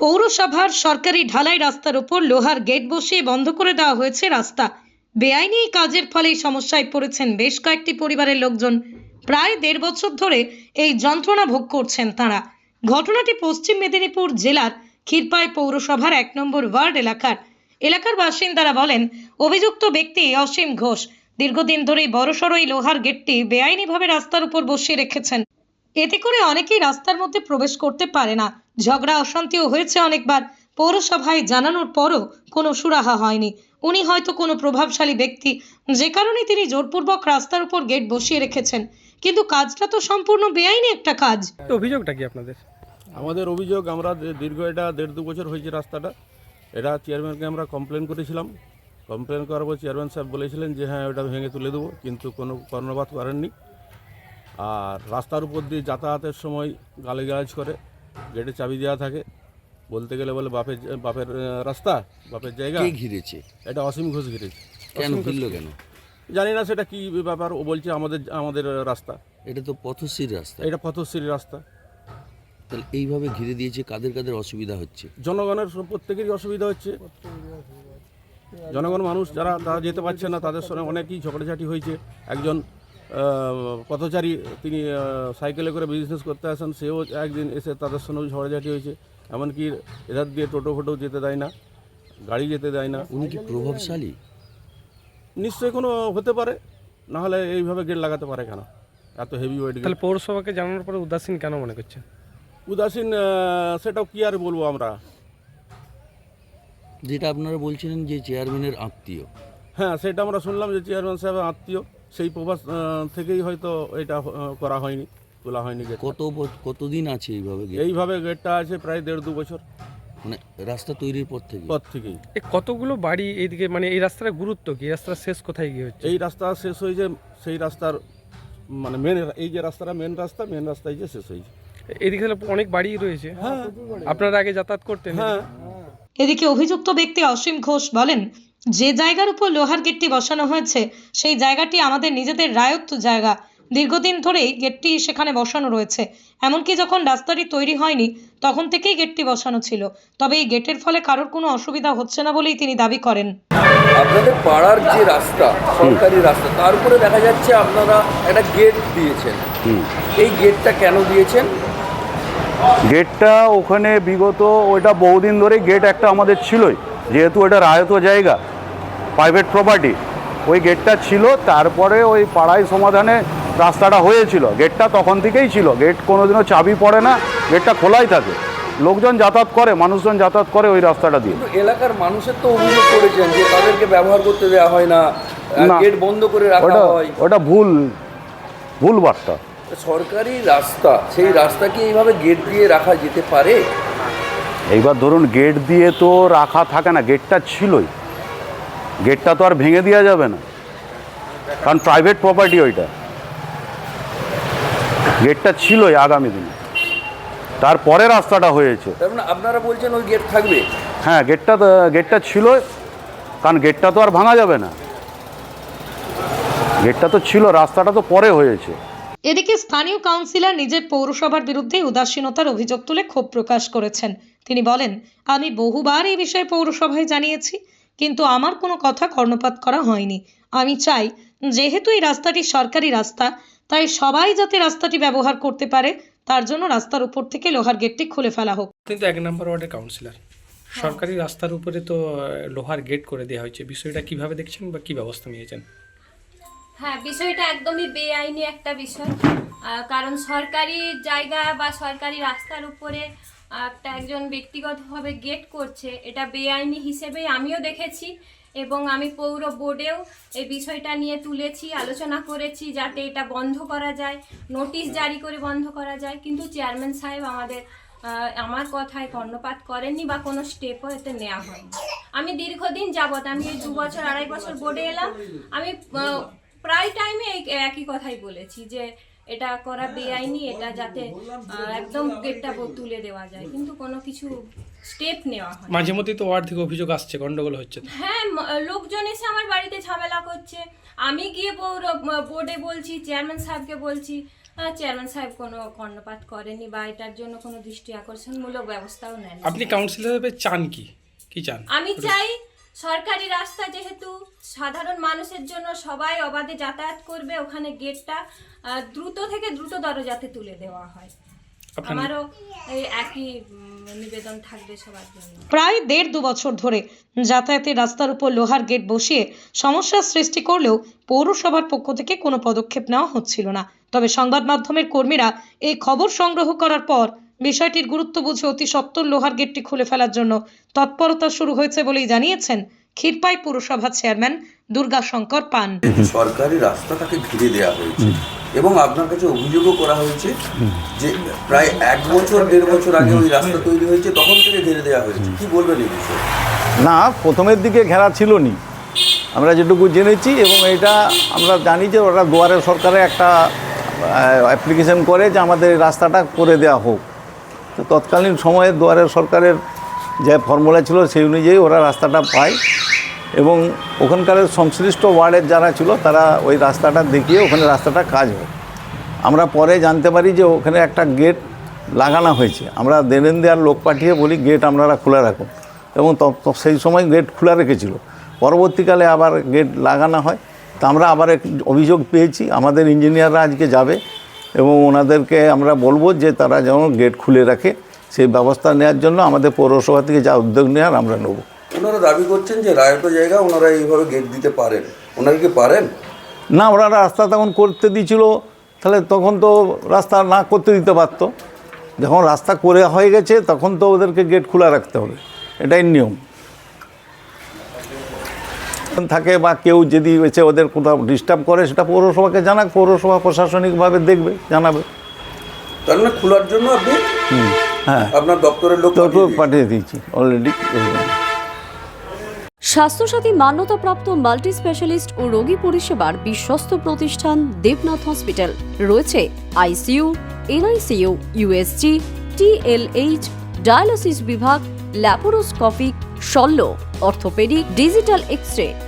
পৌরসভার সরকারি ঢালাই রাস্তার উপর লোহার গেট বসিয়ে বন্ধ করে দেওয়া হয়েছে রাস্তা। বেআইনি কাজের ফলেই সমস্যায় পড়েছেন বেশ কয়েকটি পরিবারের লোকজন। প্রায় দেড় বছর ধরে এই যন্ত্রণা ভোগ করছেন তারা। ঘটনাটি পশ্চিম মেদিনীপুর জেলার ক্ষীরপাই পৌরসভার এক নম্বর ওয়ার্ড এলাকার। এলাকার বাসিন্দারা বলেন, অভিযুক্ত ব্যক্তি অসীম ঘোষ দীর্ঘদিন ধরেই বড়সড় এই লোহার গেটটি বেআইনিভাবে রাস্তার উপর বসিয়ে রেখেছেন। এতে করে অনেকেই রাস্তার মধ্যে প্রবেশ করতে পারে না। ঝগড়া অশান্তিও হয়েছে অনেকবার। পৌরসভায় জানানোর পরও কোনো সুরাহা হয়নি। উনি হয়তো কোনো প্রভাবশালী ব্যক্তি যে কারণে তিনি জোরপূর্বক রাস্তার উপর গেট বসিয়ে রেখেছেন। কিন্তু কাজটা তো সম্পূর্ণ বেআইনি একটা কাজ। অভিযোগটা কি আপনাদের? আমাদের অভিযোগ আমরা দীর্ঘ এটা দেড় দু বছর হয়েছে রাস্তাটা। এটা চেয়ারম্যানকে আমরা কমপ্লেন করেছিলাম। কমপ্লেন করার পর চেয়ারম্যান সাহেব বলেছিলেন যে হ্যাঁ ওটা ভেঙে তুলে দেবো। কিন্তু কোনো কর্ণপাত করেননি। আর রাস্তার উপর দিয়ে যাতায়াতের সময় গালিগালাজ করে গেটে চাবি দেওয়া থাকে। বলতে গেলে বলে বাপের বাপের রাস্তা বাপের জায়গা। কে ঘিরেছে? এটা অসীম ঘোষ ঘিরেছে। কেন ঘিরল কেন? জানি না সেটা কি ব্যাপার ও বলছে আমাদের আমাদের রাস্তা। এটা তো পথশ্রীর রাস্তা। এটা পথশ্রীর রাস্তা। তাহলে এইভাবে ঘিরে দিয়েছে কাদের কাদের অসুবিধা হচ্ছে? জনগণের প্রত্যেকেরই অসুবিধা হচ্ছে। জনগণ মানুষ যারা তারা যেতে পারছে না তাদের সঙ্গে অনেকই ঝগড়াঝাটি হয়েছে। একজন পথচারী তিনি সাইকেলে করে বিজনেস করতে আসেন সেও একদিন এসে তাদের সঙ্গেও ঝগড়াঝাটি হয়েছে। এমনকি এধার দিয়ে টোটো ফোটো যেতে দেয় না গাড়ি যেতে দেয় না। উনি কি প্রভাবশালী? নিশ্চয়ই কোনো হতে পারে না হলে এইভাবে গেট লাগাতে পারে কেন? এত হেভি ওয়েট তাহলে পৌরসভাকে জানানোর পরে উদাসীন কেন মনে করছেন? উদাসীন সেটাও কি আর বলব আমরা? যেটা আপনারা বলছিলেন যে চেয়ারম্যানের আত্মীয়। হ্যাঁ সেটা আমরা শুনলাম যে চেয়ারম্যান সাহেবের আত্মীয়। সেই প্রভাস আহ, থেকেই হয়তো এটা করা হয়নি তোলা হয়নি কত ব- কতদিন আছে এইভাবে? এইভাবে গেটটা আছে প্রায় দেড় দু বছর। মানে রাস্তা তৈরির পর থেকে? পর থেকেই। এই কতগুলো বাড়ি এইদিকে মানে এই রাস্তার গুরুত্ব কি? এই রাস্তার শেষ কোথায় গিয়ে হচ্ছে? এই রাস্তা শেষ হয়েছে সেই রাস্তার মানে মেন এই যে রাস্তাটা মেন রাস্তা মেন রাস্তায় যে শেষ হয়েছে। এদিকে তাহলে অনেক বাড়ি রয়েছে। হ্যাঁ। আপনারা আগে যাতায়াত করতেন? হ্যাঁ। এদিকে অভিযুক্ত ব্যক্তি অসীম ঘোষ বলেন যে জায়গার উপর লোহার গেটটি বসানো হয়েছে সেই জায়গাটি আমাদের নিজেদের রায়ত্ব জায়গা। দীর্ঘদিন ধরেই গেটটি সেখানে বসানো রয়েছে। এমনকি যখন রাস্তাটি তৈরি হয়নি তখন থেকেই গেটটি বসানো ছিল। তবে এই গেটের ফলে কারোর কোনো অসুবিধা হচ্ছে না বলেই তিনি দাবি করেন। আপনাদের পাড়ার যে রাস্তা সরকারি রাস্তা তার উপরে দেখা যাচ্ছে আপনারা একটা গেট দিয়েছেন। এই গেটটা কেন দিয়েছেন? গেটটা ওখানে বিগত ওইটা বহুদিন ধরেই গেট একটা আমাদের ছিলই। যেহেতু এটা রায়ত জায়গা প্রাইভেট প্রপার্টি ওই গেটটা ছিল তারপরে ওই পাড়ায় সমাধানে রাস্তাটা হয়েছিল। গেটটা তখন থেকেই ছিল। গেট কোনোদিনও চাবি পড়ে না গেটটা খোলাই থাকে। লোকজন যাতায়াত করে মানুষজন যাতায়াত করে ওই রাস্তাটা দিয়ে। এলাকার মানুষের তো অভিযোগ করেছেন যে তাদেরকে ব্যবহার করতে দেওয়া হয় না। গেট বন্ধ করে রাখা হয়। ওটা ভুল ভুল বার্তা। সরকারি রাস্তা সেই রাস্তা কি এইভাবে গেট দিয়ে রাখা যেতে পারে? এইবার ধরুন গেট দিয়ে তো রাখা থাকে না গেটটা ছিলই। গেটটা তো আর ভেঙে দেওয়া যাবে না। কারণ প্রাইভেট প্রপার্টি ওইটা। গেটটা ছিলই আগামী দিনে। তারপরে রাস্তাটা হয়েছে। মানে আপনারা বলছেন ওই গেট থাকবে? হ্যাঁ গেটটা তো গেটটা ছিল কারণ গেটটা তো আর ভাঙা যাবে না। গেটটা তো ছিল রাস্তাটা তো পরে হয়েছে। এদিকে স্থানীয় কাউন্সিলর নিজের পৌরসভার বিরুদ্ধে উদাসীনতার অভিযোগ তুলে ক্ষোভ প্রকাশ করেছেন। তিনি বলেন আমি বহুবার এই বিষয়ে পৌরসভায় জানিয়েছি। কিন্তু আমার কোনো কথা কর্ণপাত করা হয়নি। আমি চাই, যেহেতু এই রাস্তাটি সরকারি রাস্তা, তাই সবাই যাতে রাস্তাটি ব্যবহার করতে পারে, তার জন্য রাস্তার উপর থেকে লোহার গেটটি খুলে ফেলা হোক। কিন্তু এক নম্বর ওয়ার্ডের কাউন্সিলর, সরকারি রাস্তার উপরে তো লোহার গেট করে দেওয়া হয়েছে। বিষয়টা কীভাবে দেখছেন বা কি ব্যবস্থা নিয়েছেন? হ্যাঁ বিষয়টা একদমই বেআইনি একটা বিষয়। কারণ সরকারি জায়গা বা সরকারি রাস্তার উপরে একটা একজন ব্যক্তিগতভাবে গেট করছে, এটা বেআইনি হিসেবেই আমিও দেখেছি এবং আমি পৌর বোর্ডেও এই বিষয়টা নিয়ে তুলেছি, আলোচনা করেছি যাতে এটা বন্ধ করা যায় নোটিশ জারি করে বন্ধ করা যায়। কিন্তু চেয়ারম্যান সাহেব আমাদের আমার কথায় কর্ণপাত করেননি বা কোনো স্টেপও এতে নেওয়া হয়নি। আমি দীর্ঘদিন যাবত আমি এই দু বছর, আড়াই বছর বোর্ডে এলাম। আমি প্রায় টাইমে একই কথাই বলেছি যে এটা করা বেআইনি এটা যাতে একদম গেটটা তুলে দেওয়া যায়। কিন্তু কোনো কিছু স্টেপ নেওয়া হয় মাঝে মধ্যেই তো ওয়ার্ড থেকে অভিযোগ আসছে গন্ডগোল হচ্ছে হ্যাঁ লোকজন এসে আমার বাড়িতে ঝামেলা করছে। আমি গিয়ে পৌর বোর্ডে বলছি চেয়ারম্যান সাহেবকে বলছি চেয়ারম্যান সাহেব কোনো কর্ণপাত করেনি বা এটার জন্য কোনো দৃষ্টি আকর্ষণমূলক ব্যবস্থাও নেন আপনি কাউন্সিলর হিসেবে চান কি? কি চান? আমি চাই সরকারি রাস্তা যেহেতু সাধারণ মানুষের জন্য সবাই অবাধে যাতায়াত করবে ওখানে গেটটা দ্রুত থেকে দ্রুততর যাতে তুলে দেওয়া হয়। আমারও এই একই নিবেদন থাকবে সবার জন্য। প্রায় দেড় দু বছর ধরে যাতায়াতের রাস্তার উপর লোহার গেট বসিয়ে সমস্যার সৃষ্টি করলেও পৌরসভার পক্ষ থেকে কোনো পদক্ষেপ নেওয়া হচ্ছিল না। তবে সংবাদ মাধ্যমের কর্মীরা এই খবর সংগ্রহ করার পর বিষয়টির গুরুত্ব বুঝে অতি সত্বর লোহার গেটটি খুলে ফেলার জন্য তৎপরতা শুরু হয়েছে বলেই জানিয়েছেন ক্ষীরপাই পুরসভার চেয়ারম্যান দুর্গাশঙ্কর পান। সরকারি রাস্তা তাকে ঘিরে দেওয়া হয়েছে এবং আপনার কাছে অভিযোগও করা হয়েছে যে প্রায় এক বছর দেড় বছর আগে ওই রাস্তা তৈরি হয়েছে তখন থেকে ঘিরে দেওয়া হয়েছে। কি বলবেন এই বিষয়ে? না প্রথমের দিকে ঘেরা ছিল নি আমরা যেটুকু জেনেছি এবং এটা আমরা জানি যে ওরা দুয়ারে সরকারে একটা অ্যাপ্লিকেশন করে যে আমাদের রাস্তাটা করে দেওয়া হোক। তো তৎকালীন সময়ে দুয়ারে সরকারের যে ফর্মুলা ছিল সেই অনুযায়ী ওরা রাস্তাটা পায় এবং ওখানকার সংশ্লিষ্ট ওয়ার্ডের যারা ছিল তারা ওই রাস্তাটা দেখিয়ে ওখানে রাস্তাটা কাজ হয়। আমরা পরে জানতে পারি যে ওখানে একটা গেট লাগানো হয়েছে। আমরা দেনেন দেওয়ার লোক পাঠিয়ে বলি, গেট আপনারা খোলা রাখুন এবং সেই সময় গেট খোলা রেখেছিল। পরবর্তীকালে আবার গেট লাগানো হয়। তা আমরা আবার এক অভিযোগ পেয়েছি, আমাদের ইঞ্জিনিয়াররা আজকে যাবে। এবং ওনাদেরকে আমরা বলব যে তারা যেন গেট খুলে রাখে। সেই ব্যবস্থা নেওয়ার জন্য আমাদের পৌরসভা থেকে যা উদ্যোগ নেওয়ার আমরা নেব। ওনারা দাবি করছেন যে রায়ত জায়গা ওনারা এইভাবে গেট দিতে পারেন। ওনারা কি পারেন? না ওরা রাস্তা তখন করতে দিয়েছিল তাহলে তখন তো রাস্তা না করতে দিতে পারতো। যখন রাস্তা করে হয়ে গেছে তখন তো ওদেরকে গেট খোলা রাখতে হবে। এটাই নিয়ম। থাকে বা কেউ যদি এসে ওদের কোথাও ডিস্টার্ব করে সেটা পৌরসভাকে জানাক পৌরসভা প্রশাসনিকভাবে দেখবে জানাবে। তার মানে খোলার জন্য আপনি হ্যাঁ। আপনার দপ্তরের লোক পাঠিয়ে দিয়েছি অলরেডি স্বাস্থ্যসাথী মান্যতাপ্রাপ্ত মাল্টি স্পেশালিস্ট ও রোগী পরিষেবার বিশ্বস্ত প্রতিষ্ঠান দেবনাথ হসপিটাল। রয়েছে ICU NICU USG TLH dialysis বিভাগ ল্যাপারোস্কোপিক শল্য অর্থোপেডিক ডিজিটাল এক্স রে